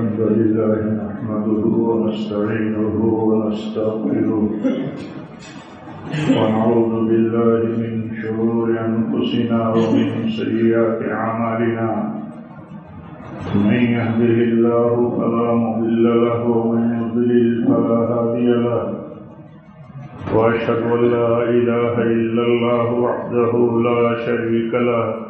الحمد لله نحمده ونستعينه ونستغفره ونعوذ بالله من شرور أنفسنا ومن سيئات أعمالنا من يهده الله فلا مضل له ومن يضلل فلا هادي له وأشهد أن لا إله إلا الله وحده لا شريك له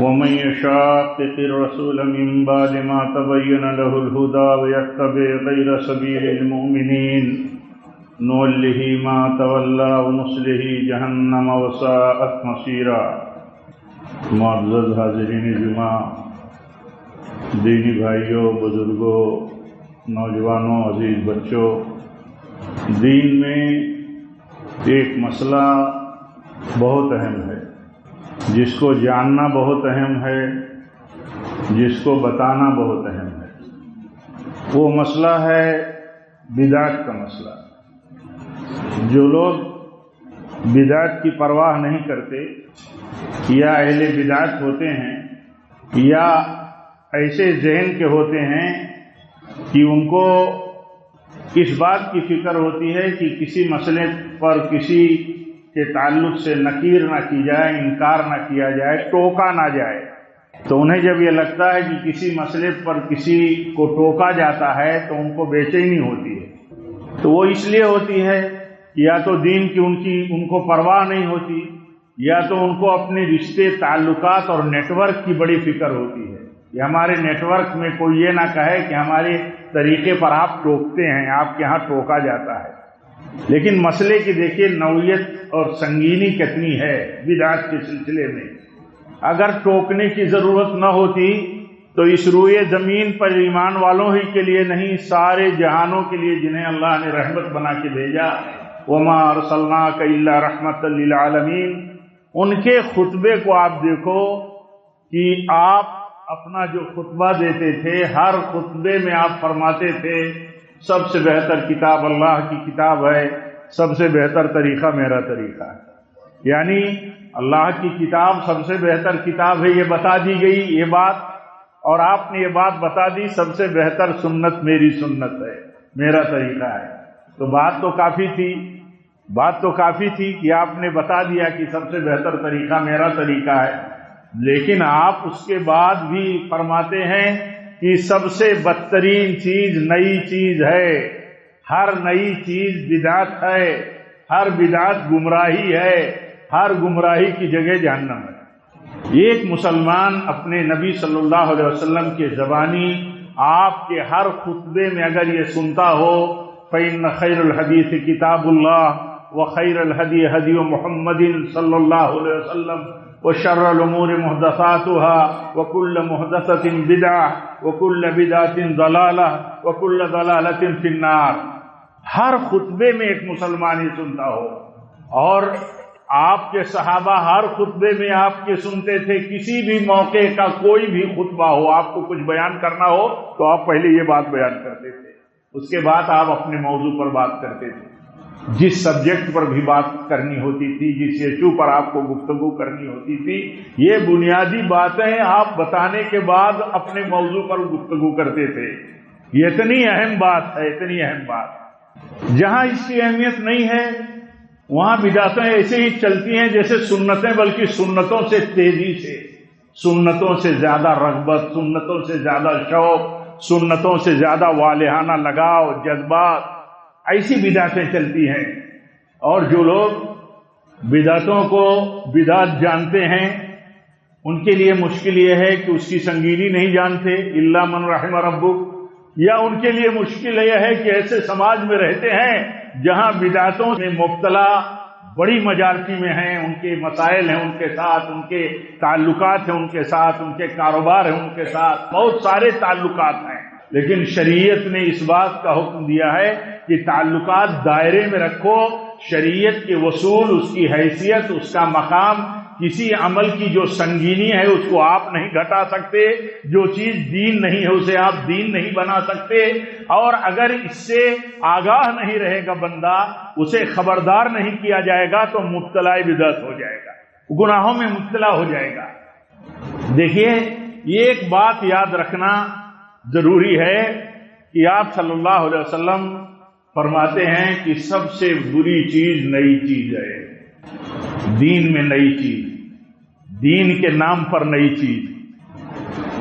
ومن يشاقق الرسول من بعد ما تبين له الهدى ويتبع غير سبيل المؤمنين، نوله ما تولى ونصله جهنم وساءت مصيرا. معزز حاضرین جمعہ، دینی بھائیوں بزرگوں نوجوانوں عزیز بچوں دین میں ایک مسئلہ بہت اہم ہے۔ جس کو جاننا بہت اہم ہے، جس کو بتانا بہت اہم ہے۔ وہ مسئلہ ہے بدعت کا مسئلہ۔ جو لوگ بدعت کی پرواہ نہیں کرتے، یا اہل بدعت ہوتے ہیں، یا ایسے ذہن کے ہوتے ہیں کہ ان کو اس بات کی فکر ہوتی ہے کہ کسی مسئلے پر کسی کے تعلق سے نکیر نہ کی جائے، انکار نہ کیا جائے، ٹوکا نہ جائے۔ تو انہیں جب یہ لگتا ہے کہ کسی مسئلے پر کسی کو ٹوکا جاتا ہے، تو ان کو بے چینی ہوتی ہے۔ تو وہ اس لیے ہوتی ہے یا تو دین کی ان کی، ان کو پرواہ نہیں ہوتی، یا تو ان کو اپنے رشتے، تعلقات اور نیٹ ورک کی بڑی فکر ہوتی ہے۔ کہ ہمارے نیٹ ورک میں کوئی یہ نہ کہے کہ ہمارے طریقے پر آپ ٹوکتے ہیں، آپ کے ہاں ٹوکا جاتا ہے۔ لیکن مسئلے کی دیکھیے، نوعیت اور سنگینی کتنی ہے بدعات کے سلسلے میں۔ اگر ٹوکنے کی ضرورت نہ ہوتی، تو اس روئے زمین پر ایمان والوں ہی کے لیے نہیں، سارے جہانوں کے لیے جنہیں اللہ نے رحمت بنا کے بھیجا۔ وما ارسلنا کا اللہ رحمت للعالمین ان کے خطبے کو آپ دیکھو کہ آپ اپنا جو خطبہ دیتے تھے، ہر خطبے میں آپ فرماتے تھے سب سے بہتر کتاب اللہ کی کتاب ہے، سب سے بہتر طریقہ میرا طریقہ ہے۔ یعنی اللہ کی کتاب سب سے بہتر کتاب ہے، یہ بتا دی گئی یہ بات، اور آپ نے یہ بات بتا دی، سب سے بہتر سنت میری سنت ہے، میرا طریقہ ہے۔ تو بات تو کافی تھی، بات تو کافی تھی کہ آپ نے بتا دیا کہ سب سے بہتر طریقہ میرا طریقہ ہے، لیکن آپ اس کے بعد بھی فرماتے ہیں کہ سب سے بدترین چیز نئی چیز ہے۔ ہر نئی چیز بدعت ہے۔ ہر بدعت گمراہی ہے۔ ہر گمراہی کی جگہ جہنم ہے۔ ایک مسلمان اپنے نبی صلی اللہ علیہ وسلم کے زبانی، آپ کے ہر خطبے میں اگر یہ سنتا ہو فین خیر الحدیث کتاب اللہ و خیر الحدی حدی محمد صلی اللہ علیہ وسلم وشر الأمور محدثاتها وكل محدثة بدعة وكل بدعة ضلالة وكل ضلالة في النار۔ ہر خطبے میں ایک مسلمان ہی سنتا ہو۔ اور آپ کے صحابہ ہر خطبے میں آپ کے سنتے تھے، کسی بھی موقع کا کوئی بھی خطبہ ہو، آپ کو کچھ بیان کرنا ہو تو آپ پہلے یہ بات بیان کرتے تھے۔ اس کے بعد آپ اپنے موضوع پر بات کرتے تھے۔ جس سبجیکٹ پر بھی بات کرنی ہوتی تھی، جس ایشو پر آپ کو گفتگو کرنی ہوتی تھی، یہ بنیادی باتیں آپ بتانے کے بعد اپنے موضوع پر گفتگو کرتے تھے۔ یہ اتنی اہم بات ہے، اتنی اہم بات۔ جہاں اس کی اہمیت نہیں ہے، وہاں بدعتیں ایسے ہی چلتی ہیں جیسے سنتیں، بلکہ سنتوں سے تیزی سے۔ سنتوں سے زیادہ رغبت، سنتوں سے زیادہ شوق، سنتوں سے زیادہ والہانہ لگاؤ، جذبات۔ ایسی بدعتیں چلتی ہیں اور جو لوگ بدعتوں کو بدعت جانتے ہیں، ان کے لیے مشکل یہ ہے کہ اس کی سنگینی نہیں جانتے اللہ من رحم ربو یا ان کے لیے مشکل یہ ہے کہ ایسے سماج میں رہتے ہیں جہاں بدعتوں میں مبتلا بڑی مجارتی میں ہیں، ان کے مسائل ہیں ان کے ساتھ، ان کے تعلقات ہیں ان کے ساتھ، ان کے کاروبار ہیں ان کے ساتھ، بہت سارے تعلقات ہیں۔ لیکن شریعت نے اس بات کا حکم دیا ہے کہ تعلقات دائرے میں رکھو، شریعت کے وصول، اس کی حیثیت، اس کا مقام، کسی عمل کی جو سنگینی ہے اس کو آپ نہیں گھٹا سکتے، جو چیز دین نہیں ہے اسے آپ دین نہیں بنا سکتے، اور اگر اس سے آگاہ نہیں رہے گا بندہ، اسے خبردار نہیں کیا جائے گا تو مبتلا بدت ہو جائے گا، گناہوں میں مبتلا ہو جائے گا۔ دیکھیے، یہ ایک بات یاد رکھنا ضروری ہے کہ آپ صلی اللہ علیہ وسلم فرماتے ہیں کہ سب سے بری چیز نئی چیز ہے۔ دین میں نئی چیز۔ دین کے نام پر نئی چیز۔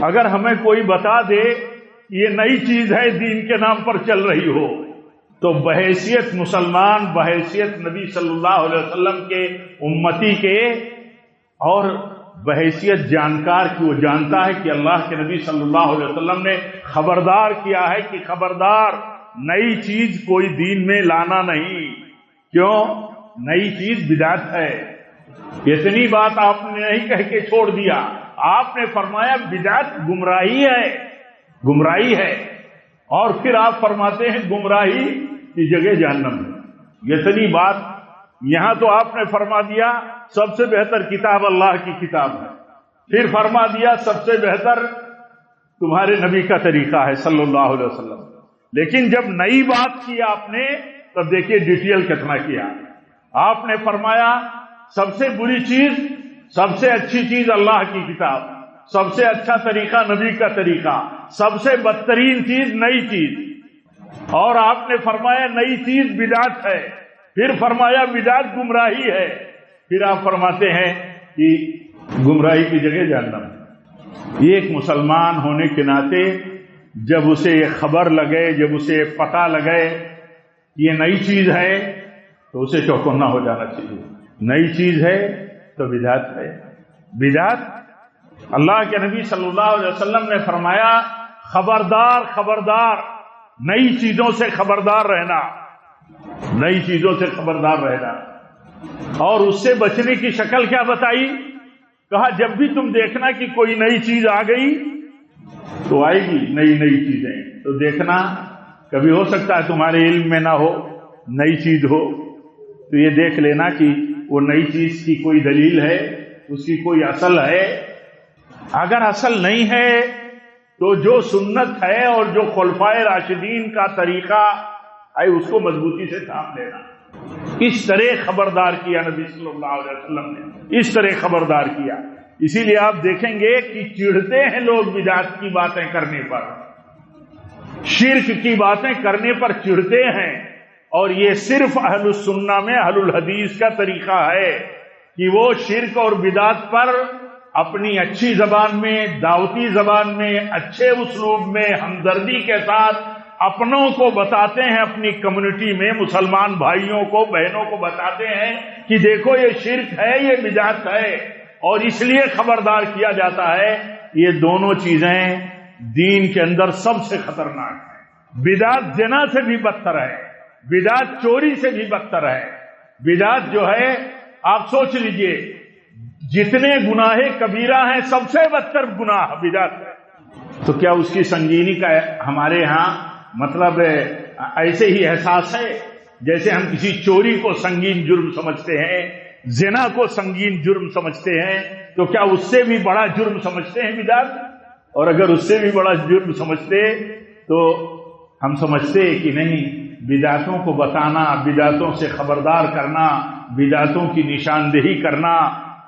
اگر ہمیں کوئی بتا دے یہ نئی چیز ہے، دین کے نام پر چل رہی ہو، تو بحیثیت مسلمان، بحیثیت نبی صلی اللہ علیہ وسلم کے امتی کے اور بحیثیت جانکار کی وہ جانتا ہے کہ اللہ کے نبی صلی اللہ علیہ وسلم نے خبردار کیا ہے کہ خبردار نئی چیز کوئی دین میں لانا نہیں۔ کیوں؟ نئی چیز بدعت ہے۔ اتنی بات آپ نے نہیں کہہ کے چھوڑ دیا۔ آپ نے فرمایا بدعت گمراہی ہے گمراہی ہے۔ اور پھر آپ فرماتے ہیں گمراہی کی جگہ جہنم ہے۔ اتنی بات یہاں تو آپ نے فرما دیا سب سے بہتر کتاب اللہ کی کتاب ہے۔ پھر فرما دیا سب سے بہتر تمہارے نبی کا طریقہ ہے صلی اللہ علیہ وسلم۔ لیکن جب نئی بات کی آپ نے، تب دیکھیے ڈیٹیل کتنا کیا۔ آپ نے فرمایا سب سے بری چیز، سب سے اچھی چیز اللہ کی کتاب۔ سب سے اچھا طریقہ نبی کا طریقہ۔ سب سے بدترین چیز نئی چیز۔ اور آپ نے فرمایا نئی چیز بدعت ہے۔ پھر فرمایا بدعت گمراہی ہے۔ پھر آپ فرماتے ہیں کہ گمراہی کی جگہ جاننا یہ ایک مسلمان ہونے کے ناطے جب اسے یہ خبر لگے، جب اسے پتہ لگے یہ نئی چیز ہے، تو اسے چوکنا ہو جانا چاہیے۔ نئی چیز ہے تو بدعت ہے۔ بدعت اللہ کے نبی صلی اللہ علیہ وسلم نے فرمایا، خبردار خبردار، نئی چیزوں سے خبردار رہنا۔ نئی چیزوں سے خبردار رہنا۔ اور اس سے بچنے کی شکل کیا بتائی؟ کہا، جب بھی تم دیکھنا کہ کوئی نئی چیز آ گئی، تو آئے گی نئی نئی چیزیں۔ تو دیکھنا، کبھی ہو سکتا ہے تمہارے علم میں نہ ہو، نئی چیز ہو۔ تو یہ دیکھ لینا کہ وہ نئی چیز کی کوئی دلیل ہے، اس کی کوئی اصل ہے۔ اگر اصل نہیں ہے، تو جو سنت ہے اور جو خلفائے راشدین کا طریقہ ہے اس کو مضبوطی سے تھام لینا۔ اس طرح خبردار کیا نبی صلی اللہ علیہ وسلم نے۔ اس طرح خبردار کیا۔ اسی لیے آپ دیکھیں گے کہ چڑھتے ہیں لوگ بدعت کی باتیں کرنے پر۔ شرک کی باتیں کرنے پر چڑھتے ہیں۔ اور یہ صرف اہل السنہ میں اہل الحدیث کا طریقہ ہے کہ وہ شرک اور بدعت پر اپنی اچھی زبان میں، دعوتی زبان میں، اچھے اسلوب میں، ہمدردی کے ساتھ اپنوں کو بتاتے ہیں، اپنی کمیونٹی میں مسلمان بھائیوں کو، بہنوں کو بتاتے ہیں کہ دیکھو یہ شرک ہے، یہ بدعت ہے۔ اور اس لیے خبردار کیا جاتا ہے، یہ دونوں چیزیں دین کے اندر سب سے خطرناک ہیں۔ بدعت جنا سے بھی بدتر ہے، بدعت چوری سے بھی بدتر ہے۔ بدعت جو ہے، آپ سوچ لیجیے، جتنے گناہ کبیرہ ہیں، سب سے بدتر گناہ بدعت ہے۔ تو کیا اس کی سنگینی کا ہمارے ہاں مطلب ایسے ہی احساس ہے جیسے ہم کسی چوری کو سنگین جرم سمجھتے ہیں، زنا کو سنگین جرم سمجھتے ہیں، تو کیا اس سے بھی بڑا جرم سمجھتے ہیں بدعت اور اگر اس سے بھی بڑا جرم سمجھتے، تو ہم سمجھتے کہ نہیں بدعتوں کو بتانا بدعتوں سے خبردار کرنا بدعتوں کی نشاندہی کرنا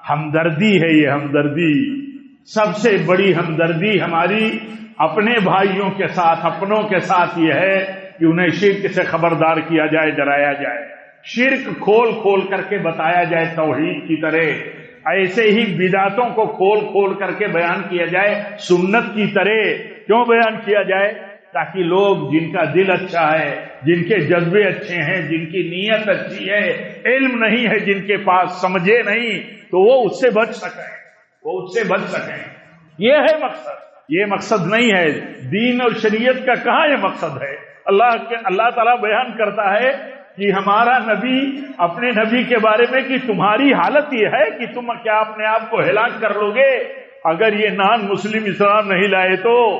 ہمدردی ہے، یہ ہمدردی۔ سب سے بڑی ہمدردی ہماری اپنے بھائیوں کے ساتھ، اپنوں کے ساتھ یہ ہے کہ انہیں شرک سے خبردار کیا جائے، ڈرایا جائے۔ شرک کھول کھول کر کے بتایا جائے، توحید کی طرح۔ ایسے ہی بداتوں کو کھول کھول کر کے بیان کیا جائے، سنت کی طرح۔ کیوں بیان کیا جائے؟ تاکہ لوگ جن کا دل اچھا ہے، جن کے جذبے اچھے ہیں، جن کی نیت اچھی ہے، علم نہیں ہے، جن کے پاس سمجھے نہیں، تو وہ اس سے بچ سکیں وہ اس سے بچ سکیں۔ یہ ہے مقصد۔ یہ مقصد نہیں ہے۔ دین اور شریعت کا کہاں یہ مقصد ہے؟ اللہ کے اللہ تعالیٰ بیان کرتا ہے کہ ہمارا نبی اپنے نبی کے بارے میں کہ تمہاری حالت یہ ہے کہ تم کیا اپنے آپ کو ہلاک کر لو گے اگر یہ نان مسلم اسلام نہیں لائے تو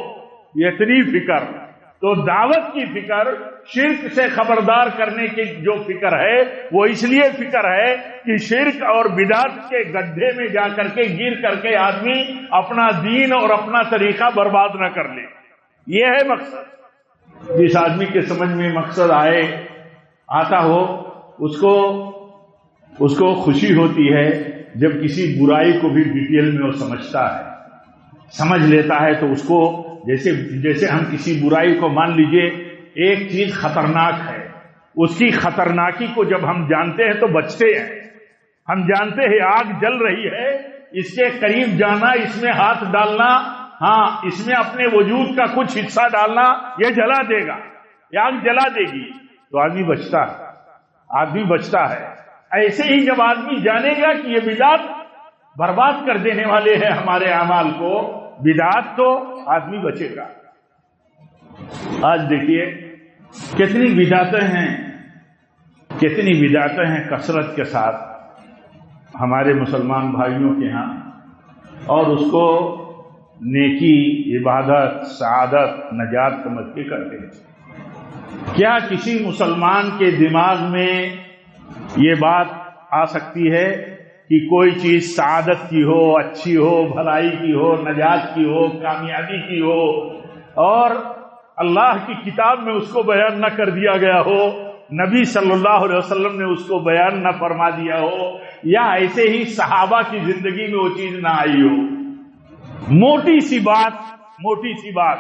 اتنی فکر۔ تو دعوت کی فکر شرک سے خبردار کرنے کی جو فکر ہے، وہ اس لیے فکر ہے کہ شرک اور بدعت کے گڈھے میں جا کر کے گر کر کے آدمی اپنا دین اور اپنا طریقہ برباد نہ کر لے۔ یہ ہے مقصد۔ جس آدمی کے سمجھ میں مقصد آئے، آتا ہو، اس کو اس کو خوشی ہوتی ہے جب کسی برائی کو بھی ڈیٹیل میں وہ سمجھتا ہے۔ سمجھ لیتا ہے تو اس کو جیسے جیسے ہم کسی برائی کو مان لیجیے، ایک چیز خطرناک ہے۔ اس کی خطرناکی کو جب ہم جانتے ہیں تو بچتے ہیں۔ ہم جانتے ہیں آگ جل رہی ہے، اس کے قریب جانا، اس میں ہاتھ ڈالنا ہاں اس میں اپنے وجود کا کچھ حصہ ڈالنا، یہ جلا دے گا۔ یہ آگ جلا دے گی۔ تو آدمی بچتا ہے۔ آدمی بچتا ہے۔ ایسے ہی جب آدمی جانے گا کہ یہ بدات برباد کر دینے والے ہیں ہمارے اعمال کو بدات تو آدمی بچے گا۔ آج دیکھیے، کتنی بداتیں ہیں، کتنی بداتیں ہیں کثرت کے ساتھ ہمارے مسلمان بھائیوں کے ہاں۔ اور اس کو نیکی، عبادت، سعادت، نجات سمجھ کے کرتے ہیں۔ کیا کسی مسلمان کے دماغ میں یہ بات آ سکتی ہے؟ کہ کوئی چیز سعادت کی ہو، اچھی ہو، بھلائی کی ہو، نجات کی ہو، کامیابی کی ہو، اور اللہ کی کتاب میں اس کو بیان نہ کر دیا گیا ہو، نبی صلی اللہ علیہ وسلم نے اس کو بیان نہ فرما دیا ہو، یا ایسے ہی صحابہ کی زندگی میں وہ چیز نہ آئی ہو۔ موٹی سی بات، موٹی سی بات،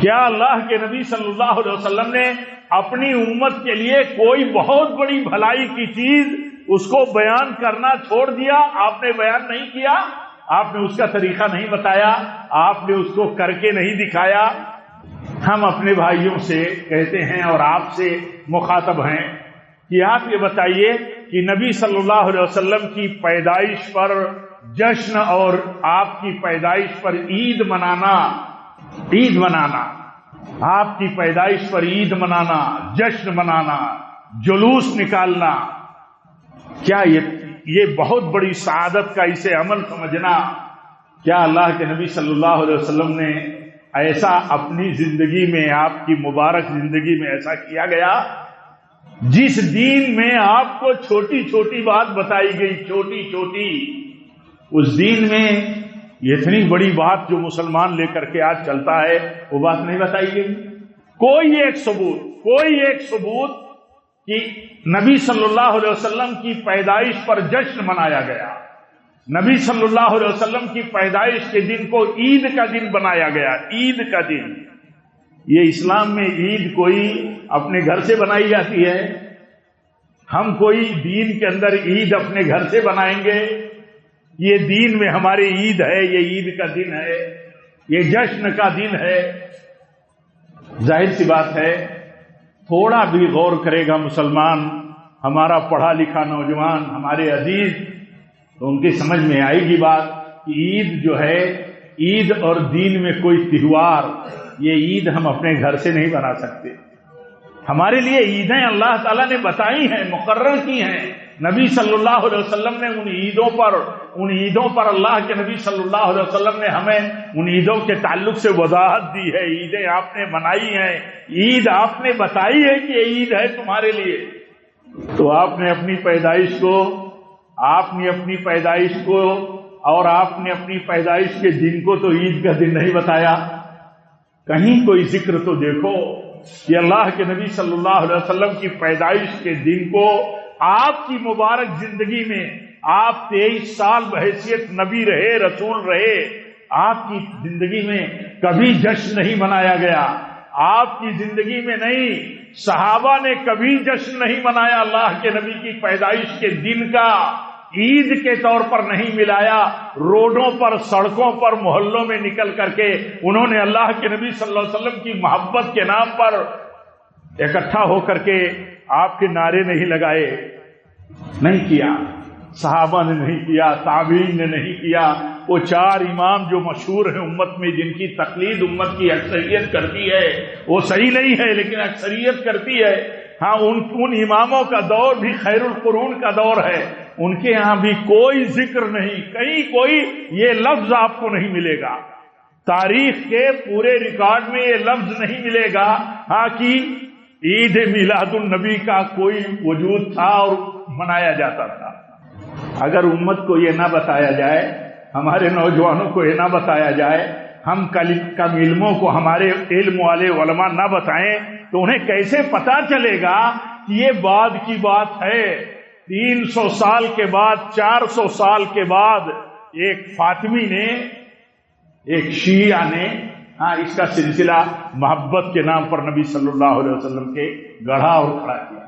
کیا اللہ کے نبی صلی اللہ علیہ وسلم نے اپنی امت کے لیے کوئی بہت بڑی بھلائی کی چیز اس کو بیان کرنا چھوڑ دیا، آپ نے بیان نہیں کیا، آپ نے اس کا طریقہ نہیں بتایا، آپ نے اس کو کر کے نہیں دکھایا۔ ہم اپنے بھائیوں سے کہتے ہیں اور آپ سے مخاطب ہیں کہ آپ یہ بتائیے کہ نبی صلی اللہ علیہ وسلم کی پیدائش پر جشن اور آپ کی پیدائش پر عید منانا عید منانا، آپ کی پیدائش پر عید منانا، جشن منانا، جلوس نکالنا کیا یہ بہت بڑی سعادت کا اسے عمل سمجھنا۔ کیا اللہ کے نبی صلی اللہ علیہ وسلم نے ایسا اپنی زندگی میں آپ کی مبارک زندگی میں ایسا کیا گیا؟ جس دین میں آپ کو چھوٹی چھوٹی بات بتائی گئی، چھوٹی چھوٹی۔ اس دین میں اتنی بڑی بات جو مسلمان لے کر کے آج چلتا ہے، وہ بات نہیں بتائی گئی۔ کوئی ایک ثبوت، کوئی ایک ثبوت کہ نبی صلی اللہ علیہ وسلم کی پیدائش پر جشن منایا گیا۔ نبی صلی اللہ علیہ وسلم کی پیدائش کے دن کو عید کا دن بنایا گیا۔ عید کا دن۔ یہ اسلام میں عید کوئی اپنے گھر سے بنائی جاتی ہے۔ ہم کوئی دین کے اندر عید اپنے گھر سے بنائیں گے۔ یہ دین میں ہماری عید ہے، یہ عید کا دن ہے۔ یہ جشن کا دن ہے۔ ظاہر سی بات ہے تھوڑا بھی غور کرے گا مسلمان، ہمارا پڑھا لکھا نوجوان، ہمارے عزیز، تو ان کی سمجھ میں آئے گی بات کہ عید جو ہے، عید اور دین میں کوئی تہوار، یہ عید ہم اپنے گھر سے نہیں بنا سکتے۔ ہمارے لیے عیدیں اللہ تعالیٰ نے بتائی ہیں، مقرر کی ہیں۔ نبی صلی اللہ علیہ وسلم نے ان عیدوں پر، ان عیدوں پر اللہ کے نبی صلی اللہ علیہ وسلم نے ہمیں ان عیدوں کے تعلق سے وضاحت دی ہے، عیدیں آپ نے منائی ہیں۔ عید آپ نے بتائی ہے کہ یہ عید ہے تمہارے لیے۔ تو آپ نے اپنی پیدائش کو، آپ نے اپنی پیدائش کو اور آپ نے اپنی پیدائش کے دن کو تو عید کا دن نہیں بتایا۔ کہیں کوئی ذکر تو دیکھو کہ اللہ کے نبی صلی اللہ علیہ وسلم کی پیدائش کے دن کو آپ کی مبارک زندگی میں آپ تیئیس سال بحیثیت نبی رہے، رسول رہے، آپ کی زندگی میں کبھی جشن نہیں منایا گیا۔ آپ کی زندگی میں نہیں، صحابہ نے کبھی جشن نہیں منایا اللہ کے نبی کی پیدائش کے دن کا۔ عید کے طور پر نہیں ملایا، روڈوں پر، سڑکوں پر، محلوں میں نکل کر کے انہوں نے اللہ کے نبی صلی اللہ علیہ وسلم کی محبت کے نام پر اکٹھا ہو کر کے آپ کے نعرے نہیں لگائے، نہیں کیا۔ صحابہ نے نہیں کیا تعبین نے نہیں کیا۔ وہ چار امام جو مشہور ہیں امت میں، جن کی تقلید امت کی اکثریت کرتی ہے، وہ صحیح نہیں ہے، لیکن اکثریت کرتی ہے۔ ہاں ان ان اماموں کا دور بھی خیر القرون کا دور ہے۔ ان کے ہاں بھی کوئی ذکر نہیں، کہیں کوئی یہ لفظ آپ کو نہیں ملے گا۔ تاریخ کے پورے ریکارڈ میں یہ لفظ نہیں ملے گا۔ ہاں کہ عید میلاد النبی کا کوئی وجود تھا اور منایا جاتا تھا۔ اگر امت کو یہ نہ بتایا جائے، ہمارے نوجوانوں کو یہ نہ بتایا جائے، ہم کم علموں کو ہمارے علم والے علماء نہ بتائیں، تو انہیں کیسے پتا چلے گا کہ یہ بعد کی بات ہے؟ تین سو سال کے بعد، چار سو سال کے بعد، ایک فاطمی نے، ایک شیعہ نے ہاں اس کا سلسلہ محبت کے نام پر نبی صلی اللہ علیہ وسلم کے گڑھا اور کھڑا کیا۔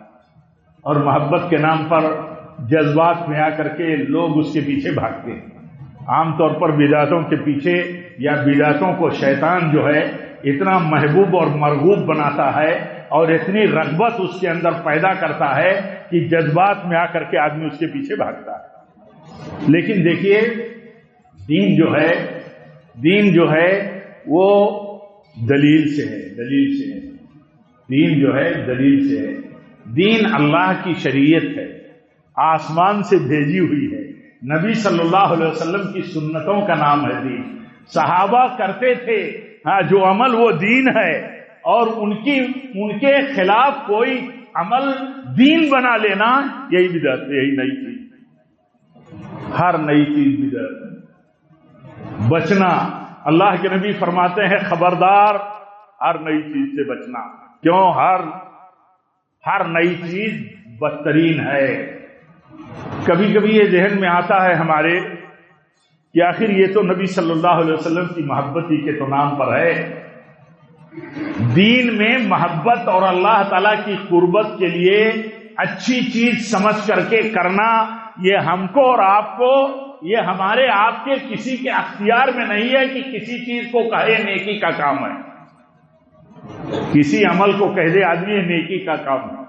اور محبت کے نام پر جذبات میں آ کر کے لوگ اس کے پیچھے بھاگتے ہیں۔ عام طور پر بدعتوں کے پیچھے یا بدعتوں کو شیطان جو ہے، اتنا محبوب اور مرغوب بناتا ہے اور اتنی رغبت اس کے اندر پیدا کرتا ہے کہ جذبات میں آ کر کے آدمی اس کے پیچھے بھاگتا ہے۔ لیکن دیکھیے، دین جو ہے، دین جو ہے وہ دلیل سے ہے، دلیل سے ہے۔ دین جو ہے، دلیل سے ہے۔ دین اللہ کی شریعت ہے۔ آسمان سے بھیجی ہوئی ہے۔ نبی صلی اللہ علیہ وسلم کی سنتوں کا نام ہے دین۔ صحابہ کرتے تھے ہاں جو عمل وہ دین ہے۔ اور ان کی، ان کے خلاف کوئی عمل دین بنا لینا، یہی بدعت، یہی نئی چیز۔ ہر نئی چیز بدعت۔ بچنا اللہ کے نبی فرماتے ہیں، خبردار، ہر نئی چیز سے بچنا۔ کیوں؟ ہر ہر نئی چیز بدترین ہے۔ کبھی کبھی یہ ذہن میں آتا ہے ہمارے کہ آخر یہ تو نبی صلی اللہ علیہ وسلم کی محبت ہی کے تو نام پر ہے۔ دین میں محبت اور اللہ تعالی کی قربت کے لیے اچھی چیز سمجھ کر کے کرنا یہ ہم کو اور آپ کو، یہ ہمارے آپ کے کسی کے اختیار میں نہیں ہے کہ کسی چیز کو کہے نیکی کا کام ہے۔ کسی عمل کو کہہ دے آدمی، نیکی کا کام ہے۔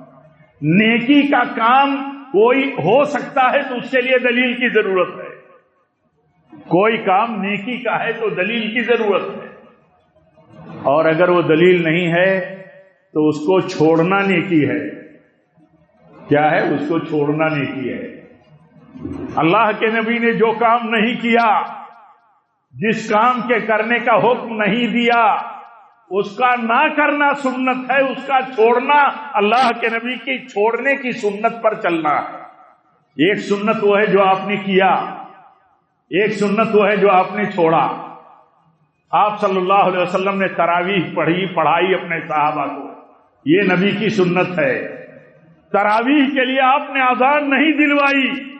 نیکی کا کام کوئی ہو سکتا ہے تو اس کے لیے دلیل کی ضرورت ہے۔ کوئی کام نیکی کا ہے تو دلیل کی ضرورت ہے۔ اور اگر وہ دلیل نہیں ہے تو اس کو چھوڑنا نیکی ہے۔ کیا ہے؟ اس کو چھوڑنا نیکی ہے۔ اللہ کے نبی نے جو کام نہیں کیا، جس کام کے کرنے کا حکم نہیں دیا، اس کا نہ کرنا سنت ہے، اس کا چھوڑنا اللہ کے نبی کی چھوڑنے کی سنت پر چلنا ہے۔ ایک سنت وہ ہے جو آپ نے کیا، ایک سنت وہ ہے جو آپ نے چھوڑا۔ آپ صلی اللہ علیہ وسلم نے تراویح پڑھی، پڑھائی اپنے صحابہ کو۔ یہ نبی کی سنت ہے۔ تراویح کے لیے آپ نے آزان نہیں دلوائی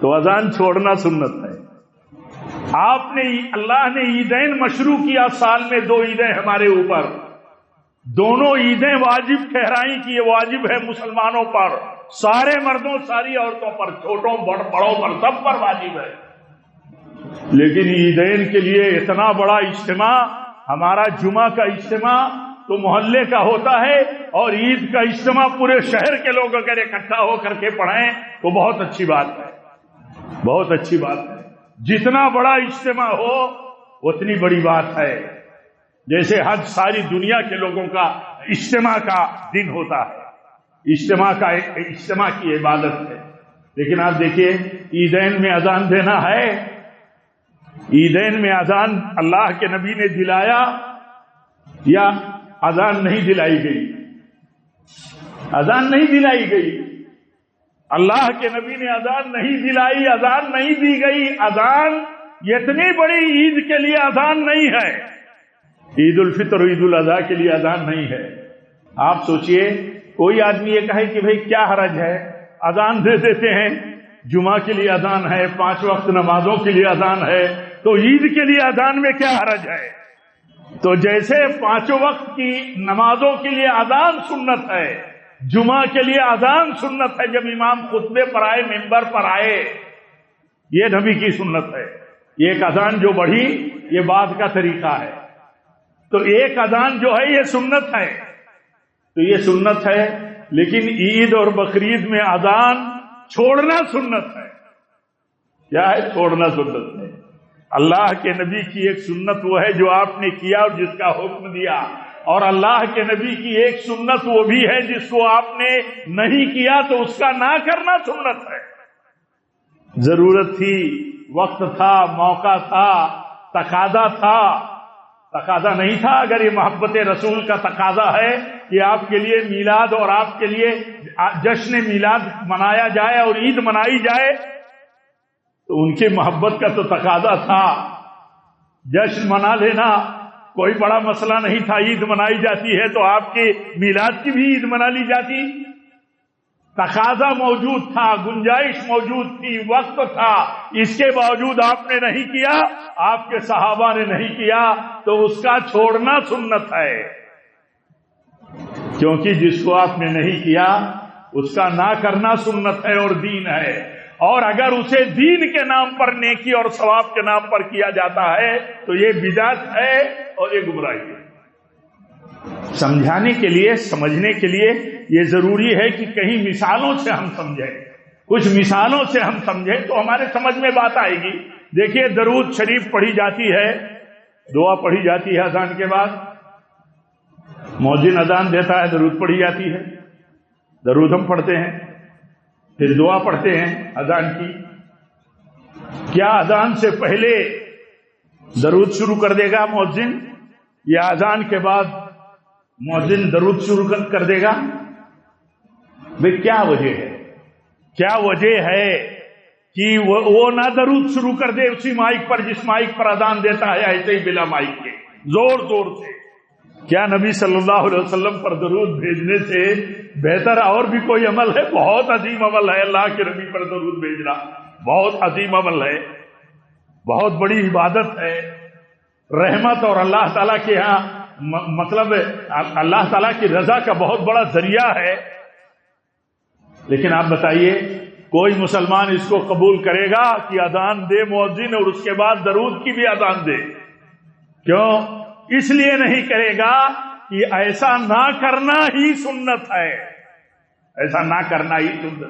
تو اذان چھوڑنا سنت ہے۔ آپ نے اللہ نے عیدین مشروع کیا سال میں دو عیدیں ہمارے اوپر۔ دونوں عیدیں واجب ٹھہرائی کی یہ واجب ہے مسلمانوں پر۔ سارے مردوں، ساری عورتوں پر، چھوٹوں بڑوں پر، سب پر واجب ہے۔ لیکن عیدین کے لیے اتنا بڑا اجتماع، ہمارا جمعہ کا اجتماع تو محلے کا ہوتا ہے اور عید کا اجتماع پورے شہر کے لوگ اگر اکٹھا ہو کر کے پڑھیں تو بہت اچھی بات ہے۔ بہت اچھی بات ہے۔ جتنا بڑا اجتماع ہو، اتنی بڑی بات ہے۔ جیسے حج ساری دنیا کے لوگوں کا اجتماع کا دن ہوتا ہے۔ اجتماع کا اجتماع کی عبادت ہے۔ لیکن آپ دیکھیے، عیدین میں اذان دینا ہے۔ عیدین میں اذان اللہ کے نبی نے دلایا یا اذان نہیں دلائی گئی۔ اذان نہیں دلائی گئی۔ اللہ کے نبی نے اذان نہیں دلائی، اذان نہیں دی گئی۔ اذان اتنی بڑی عید کے لیے اذان نہیں ہے۔ عید الفطر، عید الاضحیٰ کے لیے اذان نہیں ہے۔ آپ سوچئے، کوئی آدمی یہ کہے کہ بھئی کیا حرج ہے؟ اذان دے دیتے ہیں۔ جمعہ کے لیے اذان ہے، پانچ وقت نمازوں کے لیے اذان ہے۔ تو عید کے لیے اذان میں کیا حرج ہے؟ تو جیسے پانچوں وقت کی نمازوں کے لیے اذان سنت ہے، جمعہ کے لیے اذان سنت ہے، جب امام خطبے پر آئے، ممبر پر آئے، یہ نبی کی سنت ہے۔ یہ ایک اذان جو بڑھی، یہ بعد کا طریقہ ہے۔ تو ایک اذان جو ہے، یہ سنت ہے۔ تو یہ سنت ہے، لیکن عید اور بقرعید میں اذان چھوڑنا سنت ہے۔ کیا ہے؟ چھوڑنا سنت ہے۔ اللہ کے نبی کی ایک سنت وہ ہے جو آپ نے کیا اور جس کا حکم دیا۔ اور اللہ کے نبی کی ایک سنت وہ بھی ہے جس کو آپ نے نہیں کیا تو اس کا نہ کرنا سنت ہے۔ ضرورت تھی، وقت تھا، موقع تھا، تقاضا تھا۔ تقاضا نہیں تھا اگر یہ محبت رسول کا تقاضا ہے کہ آپ کے لیے میلاد اور آپ کے لیے جشن میلاد منایا جائے اور عید منائی جائے۔ تو ان کی محبت کا تو تقاضا تھا۔ جشن منا لینا، کوئی بڑا مسئلہ نہیں تھا۔ عید منائی جاتی ہے تو آپ کی میلاد کی بھی عید منا لی جاتی۔ تقاضا موجود تھا، گنجائش موجود تھی، وقت تھا۔ اس کے باوجود آپ نے نہیں کیا، آپ کے صحابہ نے نہیں کیا۔ تو اس کا چھوڑنا سنت ہے۔ کیونکہ جس کو آپ نے نہیں کیا، اس کا نہ کرنا سنت ہے اور دین ہے۔ اور اگر اسے دین کے نام پر نیکی اور ثواب کے نام پر کیا جاتا ہے، تو یہ بدعت ہے اور یہ گمراہی ہے۔ سمجھانے کے لیے، سمجھنے کے لیے یہ ضروری ہے کہ کہیں مثالوں سے ہم سمجھیں۔ کچھ مثالوں سے ہم سمجھیں تو ہمارے سمجھ میں بات آئے گی۔ دیکھیے، درود شریف پڑھی جاتی ہے، دعا پڑھی جاتی ہے اذان کے بعد۔ موجن اذان دیتا ہے، درود پڑھی جاتی ہے۔ درود ہم پڑھتے ہیں۔ پھر دعا پڑھتے ہیں اذان کی۔ کیا اذان سے پہلے درود شروع کر دے گا مؤذن؟ یا اذان کے بعد مؤذن درود شروع کر دے گا؟ بھائی کیا وجہ ہے؟ کیا وجہ ہے کہ وہ نہ درود شروع کر دے اسی مائک پر جس مائک پر اذان دیتا ہے، ایسے ہی بلا مائک کے۔ زور زور سے۔ کیا نبی صلی اللہ علیہ وسلم پر درود بھیجنے سے بہتر اور بھی کوئی عمل ہے؟ بہت عظیم عمل ہے اللہ کے نبی پر درود بھیجنا۔ بہت عظیم عمل ہے۔ بہت بڑی عبادت ہے۔ رحمت اور اللہ تعالیٰ کے یہاں مطلب اللہ تعالیٰ کی رضا کا بہت بڑا ذریعہ ہے۔ لیکن آپ بتائیے، کوئی مسلمان اس کو قبول کرے گا کہ ادان دے مؤذن اور اس کے بعد درود کی بھی ادان دے؟ کیوں؟ اس لیے نہیں کرے گا کہ ایسا نہ کرنا ہی سنت ہے۔ ایسا نہ کرنا ہی سنت۔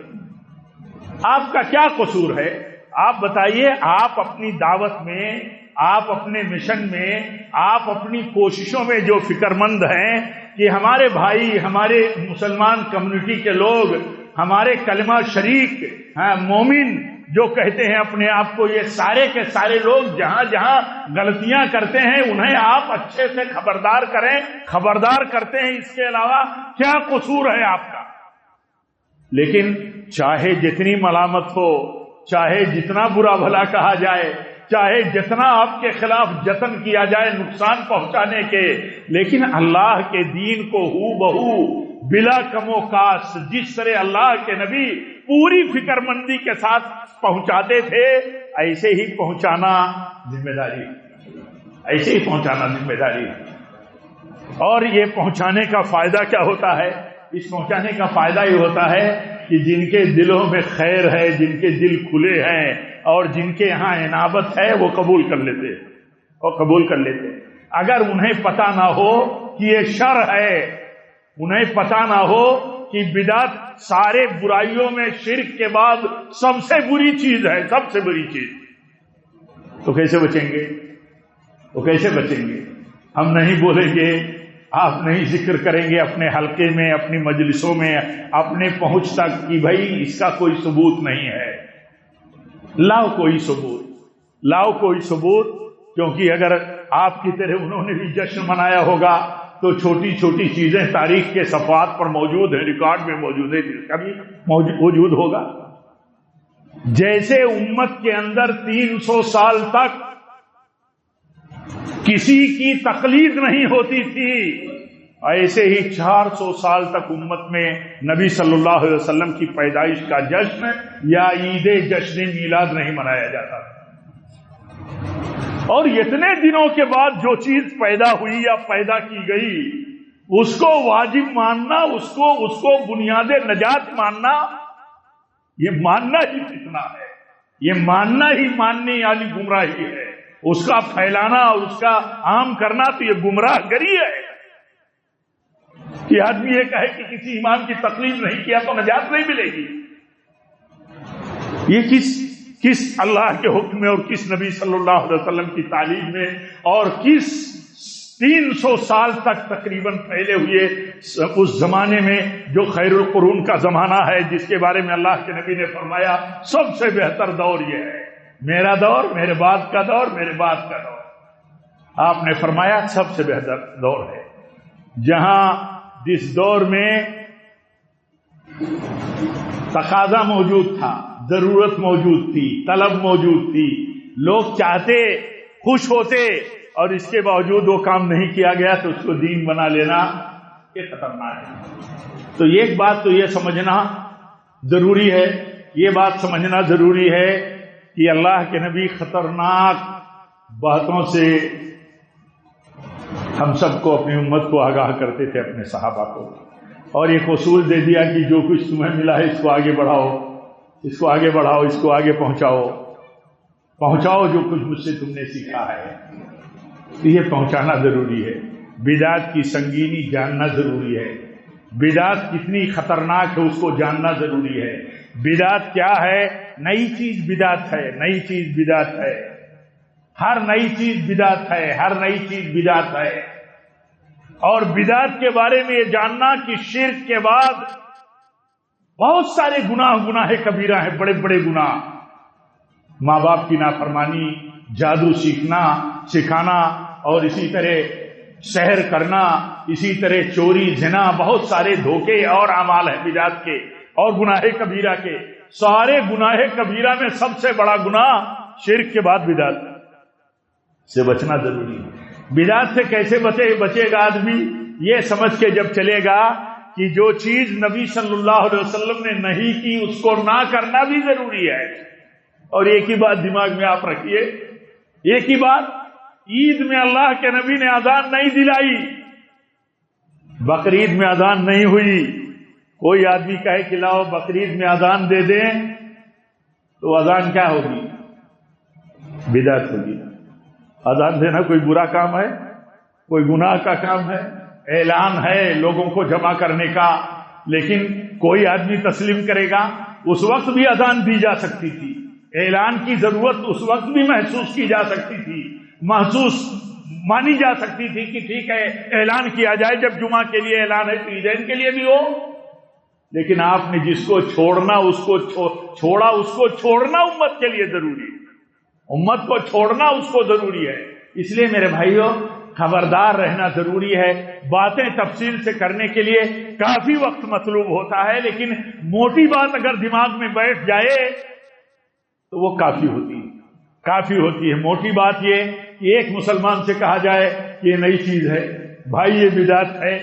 آپ کا کیا قصور ہے؟ آپ بتائیے، آپ اپنی دعوت میں، آپ اپنے مشن میں، آپ اپنی کوششوں میں جو فکر مند ہیں کہ ہمارے بھائی، ہمارے مسلمان کمیونٹی کے لوگ، ہمارے کلمہ شریک ہاں، مومن جو کہتے ہیں اپنے آپ کو یہ سارے کے سارے لوگ جہاں جہاں غلطیاں کرتے ہیں، انہیں آپ اچھے سے خبردار کریں، خبردار کرتے ہیں۔ اس کے علاوہ کیا قصور ہے آپ کا؟ لیکن چاہے جتنی ملامت ہو، چاہے جتنا برا بھلا کہا جائے، چاہے جتنا آپ کے خلاف جتن کیا جائے نقصان پہنچانے کے، لیکن اللہ کے دین کو ہو بہو بلا کم و کاس، جس طرح اللہ کے نبی پوری فکر مندی کے ساتھ پہنچاتے تھے، ایسے ہی پہنچانا ذمہ داری۔ ایسے ہی پہنچانا ذمہ داری۔ اور یہ پہنچانے کا فائدہ کیا ہوتا ہے؟ اس پہنچانے کا فائدہ یہ ہوتا ہے کہ جن کے دلوں میں خیر ہے، جن کے دل کھلے ہیں اور جن کے یہاں عنابت ہے، وہ قبول کر لیتے وہ قبول کر لیتے۔ اگر انہیں پتا نہ ہو کہ یہ شر ہے انہیں پتا نہ ہو کہ بدعت سارے برائیوں میں شرک کے بعد سب سے بری چیز ہے، سب سے بری چیز۔ تو کیسے بچیں گے؟ تو کیسے بچیں گے؟ ہم نہیں بولیں گے، آپ نہیں ذکر کریں گے اپنے حلقے میں، اپنی مجلسوں میں، اپنے پہنچ تک کہ بھائی اس کا کوئی ثبوت نہیں ہے۔ لاؤ کوئی ثبوت، لاؤ کوئی ثبوت، کیونکہ اگر آپ کی طرح انہوں نے بھی جشن منایا ہوگا تو چھوٹی چھوٹی چیزیں تاریخ کے صفحات پر موجود ہیں، ریکارڈ میں موجود ہے جس کا بھی موجود ہوگا۔ جیسے امت کے اندر تین سو سال تک کسی کی تقلید نہیں ہوتی تھی، ایسے ہی چار سو سال تک امت میں نبی صلی اللہ علیہ وسلم کی پیدائش کا جشن یا عید جشن میلاد نہیں منایا جاتا۔ تھا اور اتنے دنوں کے بعد جو چیز پیدا ہوئی یا پیدا کی گئی، اس کو واجب ماننا، اس کو اس کو بنیاد نجات ماننا، یہ ماننا ہی کتنا ہے۔ یہ ماننا ہی ماننے والی گمراہی ہے۔ اس کا پھیلانا اور اس کا عام کرنا تو یہ گمراہ گری ہے۔ کہ آدمی یہ کہے کہ کسی امام کی تکلیف نہیں کیا تو نجات نہیں ملے گی۔ یہ کس کس اللہ کے حکم میں اور کس نبی صلی اللہ علیہ وسلم کی تعلیم میں اور کس تین سو سال تک تقریباً پھیلے ہوئے اس زمانے میں جو خیر القرون کا زمانہ ہے، جس کے بارے میں اللہ کے نبی نے فرمایا، سب سے بہتر دور یہ ہے۔ میرا دور، میرے بعد کا دور، میرے بعد کا دور۔ آپ نے فرمایا، سب سے بہتر دور ہے۔ جہاں جس دور میں تقاضا موجود تھا ضرورت موجود تھی، طلب موجود تھی۔ لوگ چاہتے، خوش ہوتے اور اس کے باوجود وہ کام نہیں کیا گیا تو اس کو دین بنا لینا یہ خطرناک ہے۔ تو ایک بات تو یہ سمجھنا ضروری ہے، یہ بات سمجھنا ضروری ہے کہ اللہ کے نبی خطرناک باتوں سے ہم سب کو اپنی امت کو آگاہ کرتے تھے، اپنے صحابہ کو۔ اور ایک اصول دے دیا کہ جو کچھ تمہیں ملا ہے اس کو آگے بڑھاؤ۔ اس کو آگے بڑھاؤ، اس کو آگے پہنچاؤ۔ پہنچاؤ جو کچھ مجھ سے تم نے سیکھا ہے۔ یہ پہنچانا ضروری ہے۔ بدعت کی سنگینی جاننا ضروری ہے۔ بدعت کتنی خطرناک ہے، اس کو جاننا ضروری ہے۔ بدعت کیا ہے؟ نئی چیز بدعت ہے، نئی چیز بدعت ہے۔ ہر نئی چیز بدعت ہے، ہر نئی چیز بدعت ہے۔ اور بدعت کے بارے میں یہ جاننا کہ شرک کے بعد بہت سارے گناہ گناہ کبیرہ ہیں، بڑے بڑے گناہ۔ ماں باپ کی نافرمانی، جادو سیکھنا، سکھانا اور اسی طرح شہر کرنا، اسی طرح چوری جنا بہت سارے دھوکے اور امال ہیں بدعت کے اور گناہ کبیرہ کے۔ سارے گناہ کبیرہ میں سب سے بڑا گناہ شرک کے بعد بدعت سے بچنا ضروری ہے۔ بدعت سے کیسے بچے بچے گا آدمی؟ یہ سمجھ کے جب چلے گا کہ جو چیز نبی صلی اللہ علیہ وسلم نے نہیں کی، اس کو نہ کرنا بھی ضروری ہے۔ اور ایک ہی بات دماغ میں آپ رکھیے۔ ایک ہی بات، عید میں اللہ کے نبی نے اذان نہیں دلائی۔ بقرعید میں اذان نہیں ہوئی۔ کوئی آدمی کہے کہ لاؤ بقرعید میں اذان دے دیں، تو اذان کیا ہوگی؟ بدعت ہوگی۔ اذان دینا کوئی برا کام ہے؟ کوئی گناہ کا کام ہے؟ اعلان ہے لوگوں کو جمع کرنے کا، لیکن کوئی آدمی تسلیم کرے گا، اس وقت بھی اذان دی جا سکتی تھی۔ اعلان کی ضرورت اس وقت بھی محسوس کی جا سکتی تھی۔ محسوس مانی جا سکتی تھی کہ ٹھیک ہے، اعلان کیا جائے جب جمعہ کے لیے اعلان ہے تو عیدین کے لیے بھی ہو۔ لیکن آپ نے جس کو چھوڑنا، اس کو چھوڑا، اس کو چھوڑنا امت کے لیے ضروری۔ امت کو چھوڑنا اس کو ضروری ہے۔ اس لیے میرے بھائیوں خبردار رہنا ضروری ہے۔ باتیں تفصیل سے کرنے کے لیے کافی وقت مطلوب ہوتا ہے، لیکن موٹی بات اگر دماغ میں بیٹھ جائے تو وہ کافی ہوتی ہے۔ کافی ہوتی ہے۔ موٹی بات یہ کہ ایک مسلمان سے کہا جائے کہ یہ نئی چیز ہے۔ بھائی، یہ بدعت ہے۔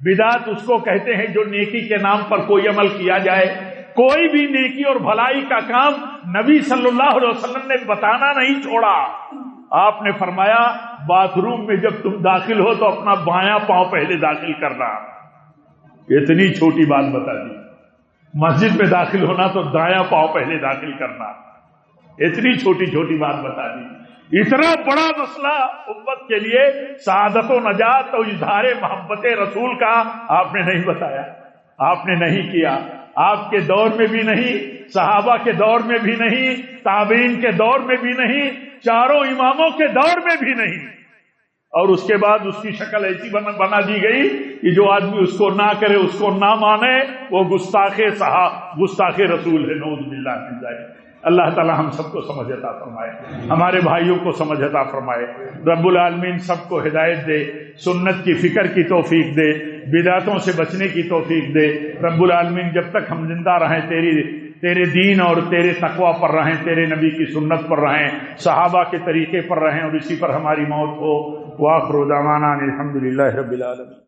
بدعت اس کو کہتے ہیں جو نیکی کے نام پر کوئی عمل کیا جائے۔ کوئی بھی نیکی اور بھلائی کا کام نبی صلی اللہ علیہ وسلم نے بتانا نہیں چھوڑا۔ آپ نے فرمایا، باتھ روم میں جب تم داخل ہو تو اپنا بایاں پاؤں پہلے داخل کرنا۔ اتنی چھوٹی بات بتا دی۔ مسجد میں داخل ہونا تو دایاں پاؤں پہلے داخل کرنا۔ اتنی چھوٹی چھوٹی بات بتا دی۔ اتنا بڑا مسئلہ امت کے لیے سعادت و نجات اور اظہار محبت رسول کا آپ نے نہیں بتایا۔ آپ نے نہیں کیا۔ آپ کے دور میں بھی نہیں، صحابہ کے دور میں بھی نہیں، تابعین کے دور میں بھی نہیں، چاروں اماموں کے دور میں بھی نہیں۔ اور اس کے بعد اس کی شکل ایسی بنا دی گئی کہ جو آدمی اس کو نہ کرے، اس کو نہ مانے، وہ گستاخ صحاب گستاخ رسول ہے نوز مل جائے اللہ تعالی ہم سب کو سمجھ عطا فرمائے، ہمارے بھائیوں کو سمجھ عطا فرمائے۔ رب العالمین سب کو ہدایت دے، سنت کی فکر کی توفیق دے۔ بدعتوں سے بچنے کی توفیق دے۔ رب العالمین، جب تک ہم زندہ رہیں، تیری، تیرے دین اور تیرے تقوی پر رہیں، تیرے نبی کی سنت پر رہیں، صحابہ کے طریقے پر رہیں اور اسی پر ہماری موت ہو۔ واخر دعوانا الحمد للہ رب العالمین۔